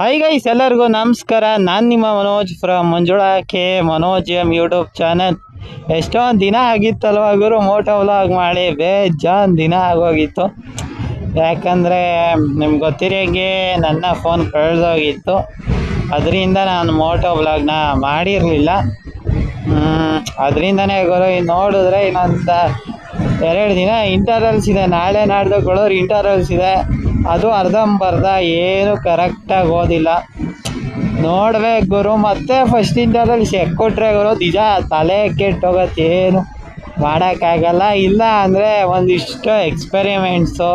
Hi guys ಎಲ್ಲರಿಗೂ ನಮಸ್ಕಾರ. ನಾನು ನಿಮ್ಮ Manoj from Manjula K Manoj M YouTube channel ಎಷ್ಟೊಂದು ದಿನ ಆಗಿತ್ತಲ್ವ ಗುರು ಮೋಟೋ ವ್ಲಾಗ್ ಮಾಡಿ. ಬೇಜಾನ್ ದಿನ ಆಗೋಗಿತ್ತು. ಯಾಕಂದರೆ ನಿಮ್ಗೆ ಗೊತ್ತಿರೋಂಗೆ ನನ್ನ ಫೋನ್ ಕಳೆದೋಗಿತ್ತು. ಅದರಿಂದ ನಾನು ಮೋಟೋ ವ್ಲಾಗ್ನ ಮಾಡಿರಲಿಲ್ಲ. ಅದರಿಂದನೇ ಗುರು ನೋಡಿದ್ರೆ ಇನ್ನೊಂದು, ಎರಡು ದಿನ ಇಂಟರ್ವಲ್ಸ್ ಇದೆ. ನಾಳೆ ನಾಡ್ದು ಕೊಡೋರು ಇಂಟರ್ವಲ್ಸ್ ಇದೆ. ಅದು ಅರ್ಧಂಬರ್ಧ, ಏನು ಕರೆಕ್ಟಾಗಿ ಓದಿಲ್ಲ. ನೋಡ್ಬೇಕು ಗುರು, ಮತ್ತೆ ಫಸ್ಟ್ ಇಂಟರ್ವಲ್ ಚೆಕ್ ಕೊಟ್ಟರೆ ಗುರು, ನಿಜ ತಲೆ ಕೆಟ್ಟೋಗತ್ತೆ ಏನು ಮಾಡೋಕ್ಕಾಗಲ್ಲ. ಇಲ್ಲ ಅಂದರೆ ಒಂದಿಷ್ಟು ಎಕ್ಸ್ಪೆರಿಮೆಂಟ್ಸು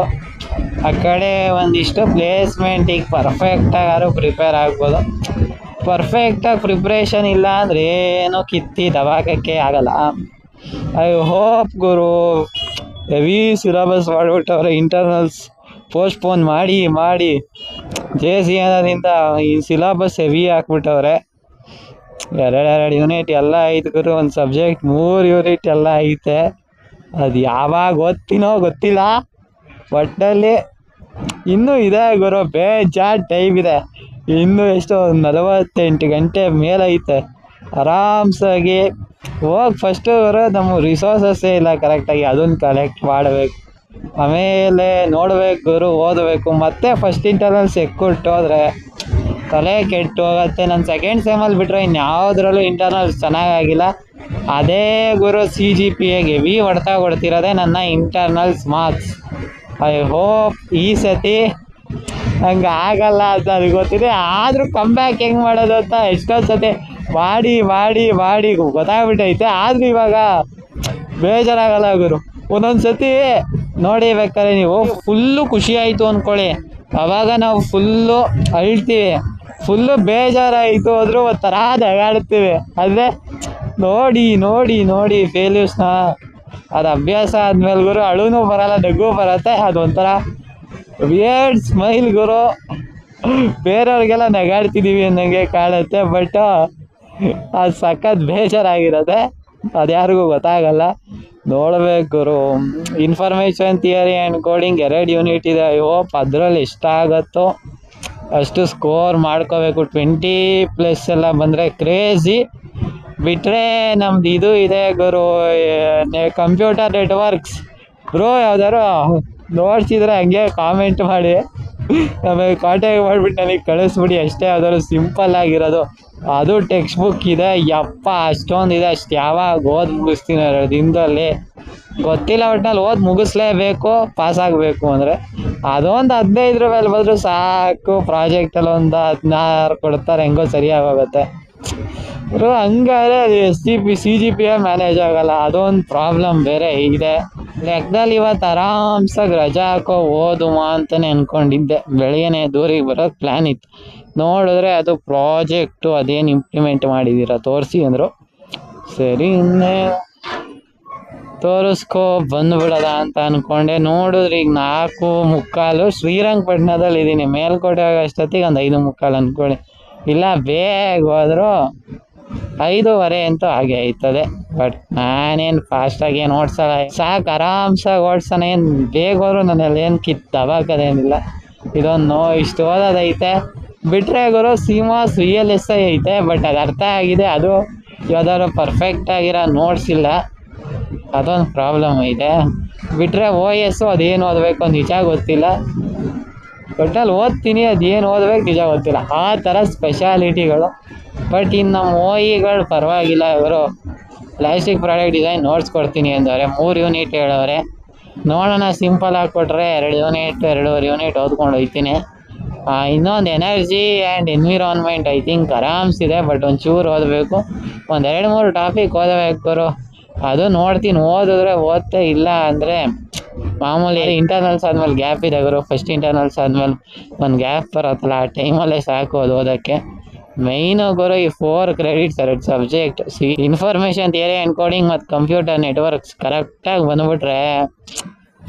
ಆ ಕಡೆ ಒಂದಿಷ್ಟು ಪ್ಲೇಸ್ಮೆಂಟಿಗೆ ಪರ್ಫೆಕ್ಟಾಗಾದ್ರು ಪ್ರಿಪೇರ್ ಆಗ್ಬೋದು. ಪರ್ಫೆಕ್ಟಾಗಿ ಪ್ರಿಪ್ರೇಷನ್ ಇಲ್ಲ ಅಂದರೆ ಏನು ಕಿತ್ತಿ ದಬಾಕಕ್ಕೆ ಆಗಲ್ಲ. ಐ ಹೋಪ್ ಗುರು ಹೆವಿ ಸಿಲಬಸ್ ಮಾಡಿಬಿಟ್ಟವ್ರೆ ಇಂಟರ್ನಲ್ಸ್ ಪೋಸ್ಟ್ಪೋನ್ ಮಾಡಿ ಮಾಡಿ. ಜೆ ಸಿ ಅನ್ನೋದ್ರಿಂದ ಈ ಸಿಲಬಸ್ ಹೆವಿ ಹಾಕ್ಬಿಟ್ಟವ್ರೆ. ಎರಡೆರಡು ಯೂನಿಟ್ ಎಲ್ಲ ಐತೆ ಗುರು, ಒಂದು ಸಬ್ಜೆಕ್ಟ್ ಮೂರು ಯೂನಿಟ್ ಎಲ್ಲ ಐತೆ. ಅದು ಯಾವಾಗ ಓದ್ತೀನೋ ಗೊತ್ತಿಲ್ಲ. ಒಟ್ಟಲ್ಲಿ ಇನ್ನೂ ಇದೆ ಗುರು, ಬೇಜಾರ್ ಟೈಮ್ ಇದೆ. ಇನ್ನೂ ಎಷ್ಟು ಒಂದು ನಲವತ್ತೆಂಟು ಗಂಟೆ ಮೇಲೈತೆ ಆರಾಮ್ಸಾಗಿ ಹೋಗಿ ಫಸ್ಟು ಬರೋ ನಮ್ಮ ರಿಸೋರ್ಸಸ್ಸೇ ಇಲ್ಲ ಕರೆಕ್ಟಾಗಿ ಅದನ್ನು ಕಲೆಕ್ಟ್ ಮಾಡಬೇಕು. ಆಮೇಲೆ ನೋಡ್ಬೇಕು, ಗುರು ಓದಬೇಕು, ಮತ್ತೆ ಫಸ್ಟ್ ಇಂಟರ್ನಲ್ಸ್ ಹೋದ್ರೆ ತಲೆ ಕೆಟ್ಟು ಹೋಗುತ್ತೆ. ನನ್ನ ಸೆಕೆಂಡ್ ಸೆಮಲ್ಲಿ ಬಿಟ್ಟರೆ ಇನ್ಯಾವುದ್ರಲ್ಲೂ ಇಂಟರ್ನಲ್ಸ್ ಚೆನ್ನಾಗಾಗಿಲ್ಲ. ಅದೇ ಗುರು ಸಿ ಜಿ ಪಿ ಎಗೆ ವಿ ಹೊಡ್ತಾ ಕೊಡ್ತಿರೋದೇ ನನ್ನ ಇಂಟರ್ನಲ್ಸ್ ಮಾರ್ಕ್ಸ್ ಐ ಹೋಪ್ ಈ ಸತಿ ಹಂಗೆ ಆಗಲ್ಲ ಅಂತ ನನಗೆ ಗೊತ್ತಿದೆ. ಆದರೂ ಕಮ್ಬ್ಯಾಕ್ ಹೆಂಗೆ ಮಾಡೋದು ಅಂತ ಎಷ್ಟೊಂದು ಸತಿ ಮಾಡಿ ಮಾಡಿ ಮಾಡಿ ಗೊತ್ತಾಗ್ಬಿಟ್ಟೈತೆ. ಆದರೂ ಇವಾಗ ಬೇಜಾರಾಗಲ್ಲ ಗುರು. ಒಂದೊಂದು ಸತಿ ನೋಡಿ ಬೇಕಾದ್ರೆ ನೀವು, ಫುಲ್ಲು ಖುಷಿ ಆಯಿತು ಅಂದ್ಕೊಳ್ಳಿ ಅವಾಗ ನಾವು ಫುಲ್ಲು ಅಳ್ತೀವಿ. ಫುಲ್ಲು ಬೇಜಾರಾಯಿತು ಆದರೂ ಒಂಥರ ದಗಾಡ್ತೀವಿ. ಆದರೆ ನೋಡಿ ನೋಡಿ ನೋಡಿ ಫೇಲ್ಯೂಸ್ನ ಅದು ಅಭ್ಯಾಸ ಆದ್ಮೇಲೆ ಗುರು, ಅಳುನು ಬರಲ್ಲ ನಗು ಬರತ್ತೆ. ಅದೊಂಥರ ವಿಯರ್ಡ್ ಸ್ಮೈಲ್ ಗುರು. ಬೇರೆಯವ್ರಿಗೆಲ್ಲ ನಗಾಡ್ತಿದ್ದೀವಿ ಅನ್ನಂಗೆ ಕಾಣುತ್ತೆ. ಬಟ್ ಅದು ಸಖತ್ ಬೇಜಾರಾಗಿರುತ್ತೆ. ಅದು ಯಾರಿಗೂ ಗೊತ್ತಾಗಲ್ಲ. ನೋಡ್ಬೇಕು ಗುರು ಇನ್ಫಾರ್ಮೇಷನ್ ಥಿಯರಿ ಆ್ಯಂಡ್ ಕೋಡಿಂಗ್ ಎರಡು ಯೂನಿಟ್ ಇದೆ. ಐ ಹೋಪ್ ಅದರಲ್ಲಿ ಇಷ್ಟ ಆಗುತ್ತೋ. ಅಷ್ಟು ಸ್ಕೋರ್ ಮಾಡ್ಕೋಬೇಕು. ಟ್ವೆಂಟಿ ಪ್ಲಸ್ ಎಲ್ಲ ಬಂದರೆ ಕ್ರೇಜಿ ಬಿಟ್ಟರೆ ನಮ್ದು ಇದು ಇದೆ ಗುರು ಕಂಪ್ಯೂಟರ್ ನೆಟ್ವರ್ಕ್ಸ್ ಬ್ರೋ ಯಾವ್ದಾರು ನೋಡ್ಸಿದ್ರೆ ಹಂಗೆ ಕಾಮೆಂಟ್ ಮಾಡಿ. ಆಮೇಲೆ ಕಾಂಟ್ಯಾಕ್ಟ್ ಮಾಡಿಬಿಟ್ಟು ನನಗೆ ಕಳಿಸ್ಬಿಡಿ, ಅಷ್ಟೇ ಅದರ ಸಿಂಪಲ್ ಆಗಿರೋದು. ಅದು ಟೆಕ್ಸ್ಟ್ ಬುಕ್ ಇದೆ. ಯಪ್ಪ, ಅಷ್ಟೊಂದು ಇದೆ. ಅಷ್ಟು ಯಾವಾಗ ಓದಿ ಮುಗಿಸ್ತೀನಿ ಎರಡು ದಿನದಲ್ಲಿ. ಗೊತ್ತಿಲ್ಲ, ಒಟ್ನಲ್ಲಿ ಓದಿ ಮುಗಿಸ್ಲೇಬೇಕು ಪಾಸ್ ಆಗಬೇಕು ಅಂದರೆ. ಅದೊಂದು ಹದಿನೈದರ ಮೇಲೆ ಬಂದರೂ ಸಾಕು. ಪ್ರಾಜೆಕ್ಟಲ್ಲಿ ಒಂದು ಹದಿನಾರು ಕೊಡ್ತಾರೆ, ಹೆಂಗೋ ಸರಿಯಾಗೋಗುತ್ತೆ ಬ್ರೋ ಹಂಗಾದ್ರೆ ಅದು S G P C G P manage ಆಗಲ್ಲ. ಅದೊಂದು ಪ್ರಾಬ್ಲಮ್ ಬೇರೆ ಇದೆ. ಲೆಕ್ಕದಲ್ಲಿ ಇವತ್ತು ಆರಾಮ್ಸಾಗಿ ರಜಾ ಹಾಕೋ ಓದುವ ಅಂತಲೇ ಅಂದ್ಕೊಂಡಿದ್ದೆ ಬೆಳಗ್ಗೆನೆ ದೂರಿಗೆ ಬರೋದು ಪ್ಲ್ಯಾನ್ ಇತ್ತು. ನೋಡಿದ್ರೆ ಅದು ಪ್ರಾಜೆಕ್ಟು ಅದೇನು ಇಂಪ್ಲಿಮೆಂಟ್ ಮಾಡಿದ್ದೀರಾ ತೋರಿಸಿ ಅಂದರು. ಸರಿ, ಇನ್ನೇ ತೋರಿಸ್ಕೋ, ಬಂದ್ಬಿಡೋದ ಅಂತ ಅಂದ್ಕೊಂಡೆ ನೋಡಿದ್ರೆ ಈಗ ನಾಲ್ಕು ಮುಕ್ಕಾಲು ಶ್ರೀರಂಗಪಟ್ಟಣದಲ್ಲಿ ಇದ್ದೀನಿ ಮೇಲ್ಕೋಟೆ ಅಷ್ಟೊತ್ತಿಗೆ ಒಂದು ಐದು ಮುಕ್ಕಾಲು ಅಂದ್ಕೊಳ್ಳಿ ಇಲ್ಲ, ಬೇಗ ಹೋದ್ರು ಐದೂವರೆ ಅಂತೂ ಹಾಗೆ ಆಯ್ತದೆ. ಬಟ್ ನಾನೇನು ಫಾಸ್ಟಾಗಿ ಏನು ಓಡ್ಸಲ್ಲ. ಸಾಕು, ಆರಾಮ್ಸಾಗಿ ಓಡ್ಸೋಣ. ಏನು ಬೇಗ ಹೋದ್ರು ನನ್ನಲ್ಲಿ ಏನು ಕಿತ್ತವಾಕದೇನಿಲ್ಲ ಇದೊಂದು ನೋ ಇಷ್ಟು ಓದೋದೈತೆ. ಬಿಟ್ಟರೆ ಗುರು ಸಿಮಾಸ್ ವಿ ಎಲ್ ಎಸ್ ಐ ಐತೆ ಬಟ್ ಅದು ಅರ್ಥ ಆಗಿದೆ. ಅದು ಯಾವ್ದಾದ್ರು ಪರ್ಫೆಕ್ಟ್ ಆಗಿರೋ ನೋಟ್ಸ್ ಇಲ್ಲ. ಅದೊಂದು ಪ್ರಾಬ್ಲಮ್ ಐತೆ. ಬಿಟ್ಟರೆ ಓ ಎಸ್ ಅದೇನು ಓದಬೇಕು ನಿಜ ಗೊತ್ತಿಲ್ಲ. ಒಟ್ಟಲ್ಲಿ ಓದ್ತೀನಿ, ಅದೇನು ಓದ್ಬೇಕು ನಿಜ ಗೊತ್ತಿಲ್ಲ. ಆ ಥರ ಸ್ಪೆಷಾಲಿಟಿಗಳು ಬಟ್ ಇನ್ನು ನಮ್ಮ ಓಯಿಗಳು ಪರವಾಗಿಲ್ಲ, ಇವರು ಪ್ಲಾಸ್ಟಿಕ್ ಪ್ರಾಡಕ್ಟ್ ಡಿಸೈನ್ ನೋಟ್ಸ್ ಕೊಡ್ತೀನಿ ಅಂದವ್ರೆ. ಮೂರು ಯೂನಿಟ್ ಹೇಳವ್ರೆ. ನೋಡೋಣ ಸಿಂಪಲ್ ಆಗಿ ಕೊಟ್ಟರೆ ಎರಡು ಯೂನಿಟ್ ಎರಡೂವರೆ ಯೂನಿಟ್ ಓದ್ಕೊಂಡು ಹೋಗ್ತೀನಿ. ಇನ್ನೊಂದು energy and environment I think ಆರಾಮ್ಸಿದೆ but ಒಂಚೂರು ಓದಬೇಕು. ಒಂದು ಎರಡು ಮೂರು ಟಾಪಿಕ್ ಓದಬೇಕು ಅದು ನೋಡ್ತೀನಿ, ಓದಿದ್ರೆ ಓದ್ತೇ ಇಲ್ಲ ಅಂದರೆ ಮಾಮೂಲಿ ಇಂಟರ್ನಲ್ಸ್ ಆದ್ಮೇಲೆ ಗ್ಯಾಪ್ ಇದೆ ಗುರು. ಫಸ್ಟ್ ಇಂಟರ್ನಲ್ಸ್ ಆದ್ಮೇಲೆ ಒಂದು ಗ್ಯಾಪ್ ಬರುತ್ತಲ್ಲ, ಆ ಟೈಮಲ್ಲೇ ಸಾಕು ಅದು ಓದೋಕ್ಕೆ. ಮೈನು ಗುರು ಈ ಫೋರ್ ಕ್ರೆಡಿಟ್ಸ್ ಎರಡು subject C information theory and coding ಮತ್ತು ಕಂಪ್ಯೂಟರ್ ನೆಟ್ವರ್ಕ್ಸ್ ಕರೆಕ್ಟಾಗಿ ಬಂದ್ಬಿಟ್ರೆ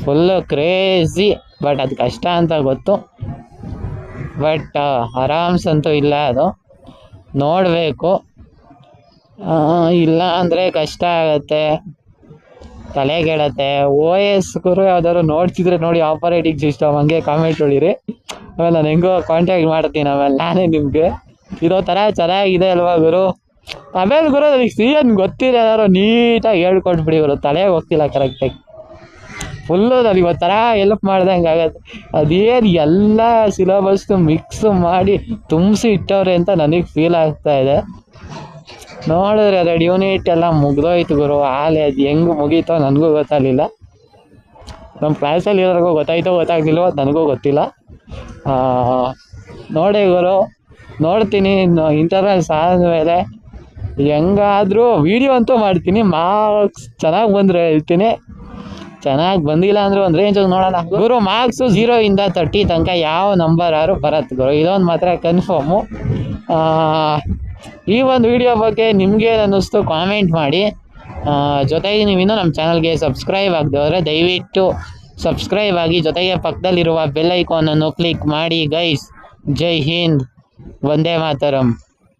ಫುಲ್ಲು ಕ್ರೇಜಿ ಬಟ್ ಅದು ಕಷ್ಟ ಅಂತ ಗೊತ್ತು. ಬಟ್ ಆರಾಮ್ಸ್ ಅಂತೂ ಇಲ್ಲ ಅದು. ನೋಡಬೇಕು. ಇಲ್ಲ ಅಂದರೆ ಕಷ್ಟ ಆಗುತ್ತೆ. ಕೇಳತ್ತೆ ಓ ಎಸ್ ಗುರು ಯಾವ್ದಾದ್ರು ನೋಡ್ತಿದ್ರೆ ನೋಡಿ ಆಪರೇಟಿಂಗ್ ಸಿಸ್ಟಮ್ ಹಂಗೆ ಕಾಮೆಂಟ್ ಹೊಳಿರಿ ಆಮೇಲೆ ನಾನು ಹೆಂಗೋ ಕಾಂಟ್ಯಾಕ್ಟ್ ಮಾಡ್ತೀನಿ ಆಮೇಲೆ ನಾನೇ ನಿಮಗೆ. ಇರೋ ಥರ ಚೆನ್ನಾಗಿದೆ ಅಲ್ವಾ ಗುರು? ಆಮೇಲೆ ಗುರು, ನನಗೆ ಸೀನ್ ಗೊತ್ತಿಲ್ಲ ಏನಾದ್ರು ನೀಟಾಗಿ ಹೇಳ್ಕೊಟ್ಬಿಡಿ ಗುರು. ತಲೆಗೆ ಹೋಗ್ತಿಲ್ಲ ಕರೆಕ್ಟಾಗಿ ಫುಲ್ಲು ನನಗೆ ಒಂಥರ ಎಲ್ಪ್ ಮಾಡ್ದಂಗೆ ಆಗತ್ತೆ. ಅದೇನು ಎಲ್ಲ ಸಿಲಬಸ್ ಮಿಕ್ಸ್ ಮಾಡಿ ತುಂಬಿಸಿ ಇಟ್ಟವ್ರೆ ಅಂತ ನನಗೆ ಫೀಲ್ ಆಗ್ತಾ ಇದೆ. ನೋಡಿದ್ರೆ ಎರಡು ಯೂನಿಟ್ ಎಲ್ಲ ಮುಗ್ದೋಯ್ತು ಗುರು. ಆಲೆ ಅದು ಹೆಂಗೆ ಮುಗೀತೋ ನನಗೂ ಗೊತ್ತಾಗಲಿಲ್ಲ. ನಮ್ಮ ಕ್ಲಾಸಲ್ಲಿ ಇರೋರಿಗೂ ಗೊತ್ತಾಯ್ತೋ ಗೊತ್ತಾಗ್ಲಿಲ್ವೋ ನನಗೂ ಗೊತ್ತಿಲ್ಲ. ನೋಡಿ ಗುರು. ನೋಡ್ತೀನಿ ಇಂಟರ್ನಲ್ಸ್ ಆದಮೇಲೆ ಹೆಂಗಾದರೂ ವಿಡಿಯೋ ಅಂತೂ ಮಾಡ್ತೀನಿ ಮಾರ್ಕ್ಸ್ ಚೆನ್ನಾಗಿ ಬಂದರೆ ಹೇಳ್ತೀನಿ. ಚೆನ್ನಾಗಿ ಬಂದಿಲ್ಲ ಅಂದ್ರೆ ಒಂದು ರೇಂಜಾಗಿ ನೋಡೋಣ. ಗುರು ಮಾರ್ಕ್ಸು ಝೀರೋ ಇಂದ ತರ್ಟಿ ತನಕ ಯಾವ ನಂಬರ್ ಆದ್ರೂ ಬರತ್ತೆ ಗುರು. ಇದೊಂದು ಮಾತ್ರ ಕನ್ಫರ್ಮು ಈ ಒಂದು ವಿಡಿಯೋ ಬಗ್ಗೆ ನಿಮಗೆ ಅನ್ನಿಸ್ತು ಕಾಮೆಂಟ್ ಮಾಡಿ. ಜೊತೆಗೆ ನೀವು ಇನ್ನೂ ನಮ್ಮ ಚಾನಲ್ಗೆ ಸಬ್ಸ್ಕ್ರೈಬ್ ಆಗದೆ ದಯವಿಟ್ಟು ಸಬ್ಸ್ಕ್ರೈಬ್ ಆಗಿ ಜೊತೆಗೆ ಪಕ್ಕದಲ್ಲಿರುವ ಬೆಲ್ ಐಕಾನನ್ನು ಕ್ಲಿಕ್ ಮಾಡಿ ಗೈಸ್ ಜೈ ಹಿಂದ್. ವಂದೇ ಮಾತರಂ